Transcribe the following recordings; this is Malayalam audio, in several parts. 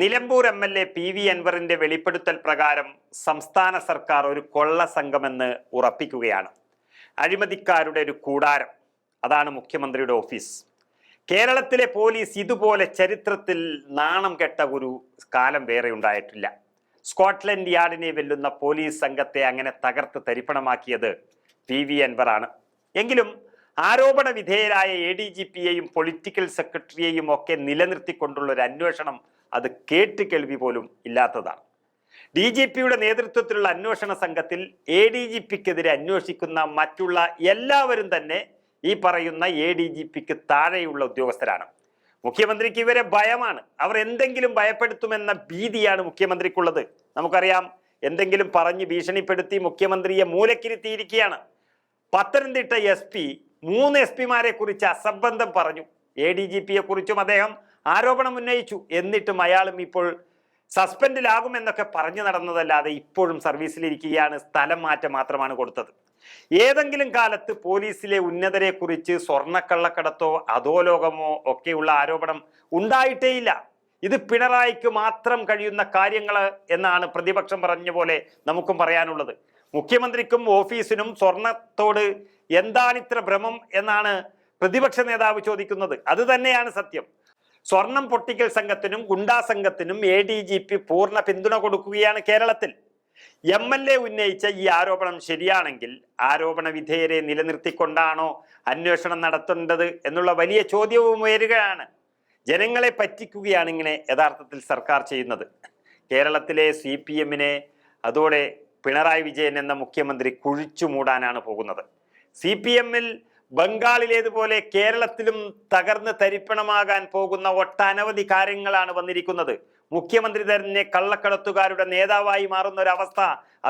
Nilambur M L A P V അൻവറിന്റെ വെളിപ്പെടുത്തൽ പ്രകാരം സംസ്ഥാന സർക്കാർ ഒരു കൊള്ള സംഘമെന്ന് ഉറപ്പിക്കുകയാണ്. അഴിമതിക്കാരുടെ ഒരു കൂടാരം അതാണ് മുഖ്യമന്ത്രിയുടെ ഓഫീസ്. കേരളത്തിലെ പോലീസ് ഇതുപോലെ ചരിത്രത്തിൽ നാണം കെട്ട ഒരു കാലം വേറെ ഉണ്ടായിട്ടില്ല. സ്കോട്ട്ലൻഡ് യാർഡിനെ വെല്ലുന്ന പോലീസ് സംഘത്തെ അങ്ങനെ തകർത്ത് തരിപ്പണമാക്കിയത് പി വി അൻവറാണ്. എങ്കിലും ആരോപണ വിധേയരായ എ ഡി ജി പിയെയും പൊളിറ്റിക്കൽ സെക്രട്ടറിയെയും ഒക്കെ നിലനിർത്തിക്കൊണ്ടുള്ള ഒരു അന്വേഷണം അത് കേട്ട് കേൾവി പോലും ഇല്ലാത്തതാണ്. ഡി ജി പിയുടെ നേതൃത്വത്തിലുള്ള അന്വേഷണ സംഘത്തിൽ എ ഡി ജി പിക്കെതിരെ അന്വേഷിക്കുന്ന മറ്റുള്ള എല്ലാവരും തന്നെ ഈ പറയുന്ന എ ഡി ജി പിക്ക് താഴെയുള്ള ഉദ്യോഗസ്ഥരാണ്. മുഖ്യമന്ത്രിക്ക് ഇവരെ ഭയമാണ്. അവർ എന്തെങ്കിലും ഭയപ്പെടുത്തുമെന്ന ഭീതിയാണ് മുഖ്യമന്ത്രിക്കുള്ളത്. നമുക്കറിയാം എന്തെങ്കിലും പറഞ്ഞ് ഭീഷണിപ്പെടുത്തി മുഖ്യമന്ത്രിയെ മൂലക്കിരുത്തിയിരിക്കുകയാണ്. പത്തനംതിട്ട എസ് പി മൂന്ന് എസ് പിമാരെ കുറിച്ച് അസംബന്ധം പറഞ്ഞു. എ ഡി ജി പിയെ കുറിച്ചും അദ്ദേഹം ആരോപണം ഉന്നയിച്ചു. എന്നിട്ടും അയാളും ഇപ്പോൾ സസ്പെൻഡിലാകുമെന്നൊക്കെ പറഞ്ഞു നടന്നതല്ലാതെ ഇപ്പോഴും സർവീസിലിരിക്കുകയാണ്. സ്ഥലം മാറ്റം മാത്രമാണ് കൊടുത്തത്. ഏതെങ്കിലും കാലത്ത് പോലീസിലെ ഉന്നതരെ കുറിച്ച് സ്വർണക്കള്ളക്കടത്തോ അധോലോകമോ ഒക്കെയുള്ള ആരോപണം ഉണ്ടായിട്ടേയില്ല. ഇത് പിണറായിക്ക് മാത്രം കഴിയുന്ന കാര്യങ്ങൾ എന്നാണ് പ്രതിപക്ഷം പറഞ്ഞ പോലെ നമുക്കും പറയാനുള്ളത്. മുഖ്യമന്ത്രിക്കും ഓഫീസിനും സ്വർണത്തോട് എന്താണിത്ര ഭ്രമം എന്നാണ് പ്രതിപക്ഷ നേതാവ് ചോദിക്കുന്നത്. അത് തന്നെയാണ് സത്യം. സ്വർണം പൊട്ടിക്കൽ സംഘത്തിനും ഗുണ്ടാ സംഘത്തിനും എ ഡി ജി പി പൂർണ പിന്തുണ കൊടുക്കുകയാണ് കേരളത്തിൽ. എം എൽ എ ഉന്നയിച്ച ഈ ആരോപണം ശരിയാണെങ്കിൽ ആരോപണ വിധേയരെ നിലനിർത്തിക്കൊണ്ടാണോ അന്വേഷണം നടത്തേണ്ടത് എന്നുള്ള വലിയ ചോദ്യവും ഉയരുകയാണ്. ജനങ്ങളെ പറ്റിക്കുകയാണ് ഇങ്ങനെ യഥാർത്ഥത്തിൽ സർക്കാർ ചെയ്യുന്നത്. കേരളത്തിലെ സി പി എമ്മിനെ അതോടെ പിണറായി വിജയൻ എന്ന മുഖ്യമന്ത്രി കുഴിച്ചു മൂടാനാണ് പോകുന്നത്. സി പി എമ്മിൽ ബംഗാളിലേതുപോലെ കേരളത്തിലും തകർന്ന് തരിപ്പണമാകാൻ പോകുന്ന ഒട്ടനവധി കാര്യങ്ങളാണ് വന്നിരിക്കുന്നത്. മുഖ്യമന്ത്രി തന്നെ കള്ളക്കടത്തുകാരുടെ നേതാവായി മാറുന്ന ഒരു അവസ്ഥ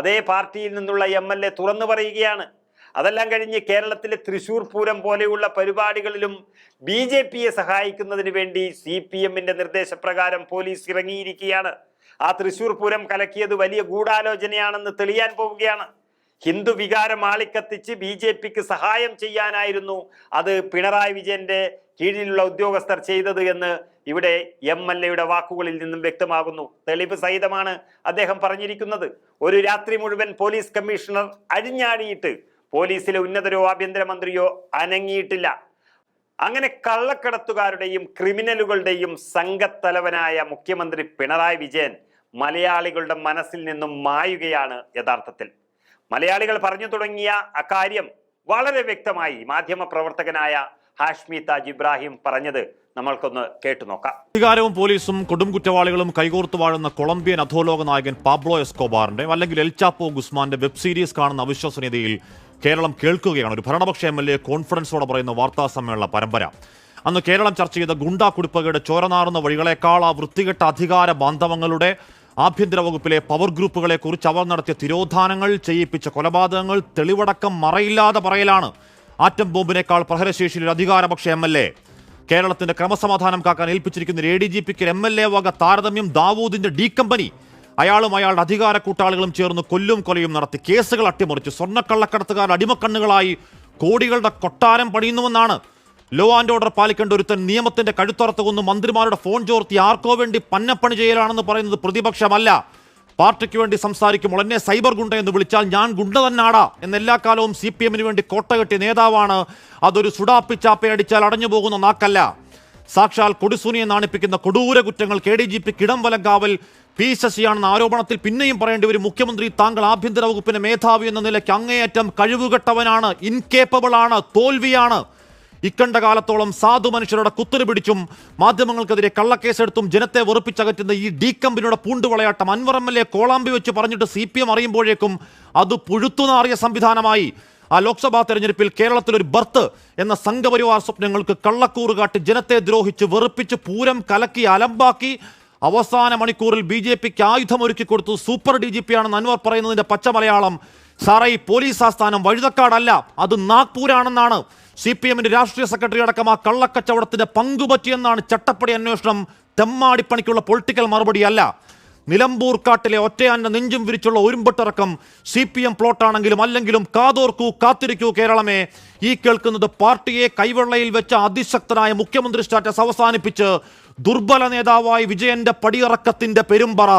അതേ പാർട്ടിയിൽ നിന്നുള്ള എം എൽ എ തുറന്നു പറയുകയാണ്. അതെല്ലാം കഴിഞ്ഞ് കേരളത്തിലെ തൃശൂർ പൂരം പോലെയുള്ള പരിപാടികളിലും ബി ജെ പിയെ സഹായിക്കുന്നതിന് വേണ്ടി സി പി എമ്മിന്റെ നിർദ്ദേശപ്രകാരം പോലീസ് ഇറങ്ങിയിരിക്കുകയാണ്. ആ തൃശൂർ പൂരം കലക്കിയത് വലിയ ഗൂഢാലോചനയാണെന്ന് തെളിയാൻ പോവുകയാണ്. ഹിന്ദു വികാരം ആളിക്കത്തിച്ച് ബി ജെ പിക്ക് സഹായം ചെയ്യാനായിരുന്നു അത് പിണറായി വിജയന്റെ കീഴിലുള്ള ഉദ്യോഗസ്ഥർ ചെയ്തത് എന്ന് ഇവിടെ എം എൽ എയുടെ വാക്കുകളിൽ നിന്നും വ്യക്തമാകുന്നു. തെളിവ് സഹിതമാണ് അദ്ദേഹം പറഞ്ഞിരിക്കുന്നത്. ഒരു രാത്രി മുഴുവൻ പോലീസ് കമ്മീഷണർ അഴിഞ്ഞാടിയിട്ട് പോലീസിലെ ഉന്നതരോ ആഭ്യന്തരമന്ത്രിയോ അനങ്ങിയിട്ടില്ല. അങ്ങനെ കള്ളക്കടത്തുകാരുടെയും ക്രിമിനലുകളുടെയും സംഘത്തലവനായ മുഖ്യമന്ത്രി പിണറായി വിജയൻ മലയാളികളുടെ മനസ്സിൽ നിന്നും മായുകയാണ് യഥാർത്ഥത്തിൽ. മലയാളികൾ പറഞ്ഞു തുടങ്ങിയ അക്കാര്യം വളരെ വ്യക്തമായി മാധ്യമ പ്രവർത്തകനായ ഹാഷ്മി താജ് ഇബ്രാഹിം പറഞ്ഞത് നമ്മൾക്കൊന്ന് കേട്ടു നോക്കാം. അധികാരവും പോലീസും കൊടും കുറ്റവാളികളും കൈകോർത്ത് വാഴുന്ന കൊളംബിയൻ അധോലോക നായകൻ പാബ്ലോ എസ്കോബാറിന്റെ അല്ലെങ്കിൽ എൽചാപ്പോ ഗുസ്മാന്റെ വെബ് സീരീസ് കാണുന്ന അവിശ്വസനീയതയിൽ കേരളം കേൾക്കുകയാണ്. ഒരു ഭരണപക്ഷ എം എൽ എ കോൺഫറൻസോടെ പറയുന്ന വാർത്താ സമ്മേളന പരമ്പര. അന്ന് കേരളം ചർച്ച ചെയ്ത ഗുണ്ടാ കുടിപ്പകയുടെ ചോരനാറുന്ന വഴികളെക്കാൾ ആ വൃത്തികെട്ട അധികാര ബാന്ധവങ്ങളുടെ ആഭ്യന്തര വകുപ്പിലെ പവർ ഗ്രൂപ്പുകളെ കുറിച്ച് അവർ നടത്തിയ തിരോധാനങ്ങൾ ചെയ്യിപ്പിച്ച കൊലപാതകങ്ങൾ തെളിവടക്കം മറയില്ലാതെ പറയലാണ്. ആറ്റം ബോംബിനേക്കാൾ പ്രഹരശേഷിയിൽ അധികാരപക്ഷ എം എൽ എ കേരളത്തിന്റെ ക്രമസമാധാനം കാക്കാൻ ഏൽപ്പിച്ചിരിക്കുന്ന എ ഡി ജി പിക്ക് എം എൽ എ വക താരതമ്യം ദാവൂദിന്റെ ഡി കമ്പനി അയാളും അയാളുടെ അധികാര കൂട്ടാളികളും ചേർന്ന് കൊല്ലും കൊലയും നടത്തി കേസുകൾ അട്ടിമറിച്ച്. സ്വർണക്കള്ളക്കടത്തുകാർ അടിമക്കണ്ണുകളായി കോടികളുടെ കൊട്ടാരം പണിയുന്നുവെന്നാണ് ലോ ആൻഡ് ഓർഡർ പാലിക്കേണ്ട ഒരുത്തൻ നിയമത്തിന്റെ കഴുത്തറത്ത് കൊന്ന് മന്ത്രിമാരുടെ ഫോൺ ചോർത്തി ആർക്കോ വേണ്ടി പന്നപ്പണി ചെയ്യലാണെന്ന് പറയുന്നത് പ്രതിപക്ഷമല്ല. പാർട്ടിക്ക് വേണ്ടി സംസാരിക്കുമ്പോൾ എന്നെ സൈബർ ഗുണ്ട എന്ന് വിളിച്ചാൽ ഞാൻ ഗുണ്ട തന്നാടാ എന്ന് എല്ലാ കാലവും സി പി എമ്മിന് വേണ്ടി കോട്ട കെട്ടിയ നേതാവാണ്. അതൊരു സുഡാപ്പിച്ചാപ്പയടിച്ചാൽ അടഞ്ഞു പോകുന്ന നാക്കല്ല. സാക്ഷാൽ കൊടിസൂനിയെ നാണിപ്പിക്കുന്ന കൊടൂര കുറ്റങ്ങൾ കെ ഡി ജി പി കിടംവലങ്കാവൽ പി ശശിയാണെന്ന ആരോപണത്തിൽ പിന്നെയും പറയേണ്ടി വരും. മുഖ്യമന്ത്രി താങ്കൾ ആഭ്യന്തര വകുപ്പിന്റെ മേധാവി എന്ന നിലയ്ക്ക് അങ്ങേയറ്റം കഴിവുകെട്ടവനാണ്. ഇൻകേപ്പബിൾ ആണ് തോൽവിയാണ്. ഇക്കണ്ട കാലത്തോളം സാധു മനുഷ്യരുടെ കുത്തിരി പിടിച്ചും മാധ്യമങ്ങൾക്കെതിരെ കള്ളക്കേസെടുത്തും ജനത്തെ വെറുപ്പിച്ചകറ്റുന്ന ഈ ഡി കമ്പനിയുടെ പൂണ്ടുവളയാട്ടം അൻവർ എം എൽ എ കോളാമ്പി വെച്ച് പറഞ്ഞിട്ട് സി പി എം അറിയുമ്പോഴേക്കും അത് പുഴുത്തുനാറിയ സംവിധാനമായി. ആ ലോക്സഭാ തെരഞ്ഞെടുപ്പിൽ കേരളത്തിൽ ഒരു ബർത്ത് എന്ന സംഘപരിവാർ സ്വപ്നങ്ങൾക്ക് കള്ളക്കൂറ് കാട്ടി ജനത്തെ ദ്രോഹിച്ച് വെറുപ്പിച്ച് പൂരം കലക്കി അലമ്പാക്കി അവസാന മണിക്കൂറിൽ ബി ജെ പിക്ക് ആയുധമൊരുക്കി കൊടുത്തു സൂപ്പർ ഡി ജി പി ആണെന്ന് അൻവർ പറയുന്നതിന്റെ പച്ച മലയാളം സാറേ ഈ പോലീസ് ആസ്ഥാനം വഴുതക്കാടല്ല അത് നാഗ്പൂരാണെന്നാണ്. സി പി എമ്മിന്റെ രാഷ്ട്രീയ സെക്രട്ടറി അടക്കം ആ കള്ളക്കച്ചവടത്തിന്റെ പങ്കുപറ്റിയെന്നാണ് ചട്ടപ്പടി അന്വേഷണം. തെമ്മാടിപ്പണിക്കുള്ള പൊളിറ്റിക്കൽ മറുപടിയല്ല. നിലമ്പൂർ കാട്ടിലെ ഒറ്റയാന്റെ നെഞ്ചും വിരിച്ചുള്ള ഒരുമ്പട്ടിറക്കം സി പി എം പ്ലോട്ടാണെങ്കിലും അല്ലെങ്കിലും കാതോർക്കൂ കാത്തിരിക്കൂ കേരളമേ. ഈ കേൾക്കുന്നത് പാർട്ടിയെ കൈവെള്ളയിൽ വെച്ച അതിശക്തനായ മുഖ്യമന്ത്രി സ്റ്റാറ്റസ് അവസാനിപ്പിച്ച് ദുർബല നേതാവായി വിജയന്റെ പടിയിറക്കത്തിന്റെ പെരുമ്പറ.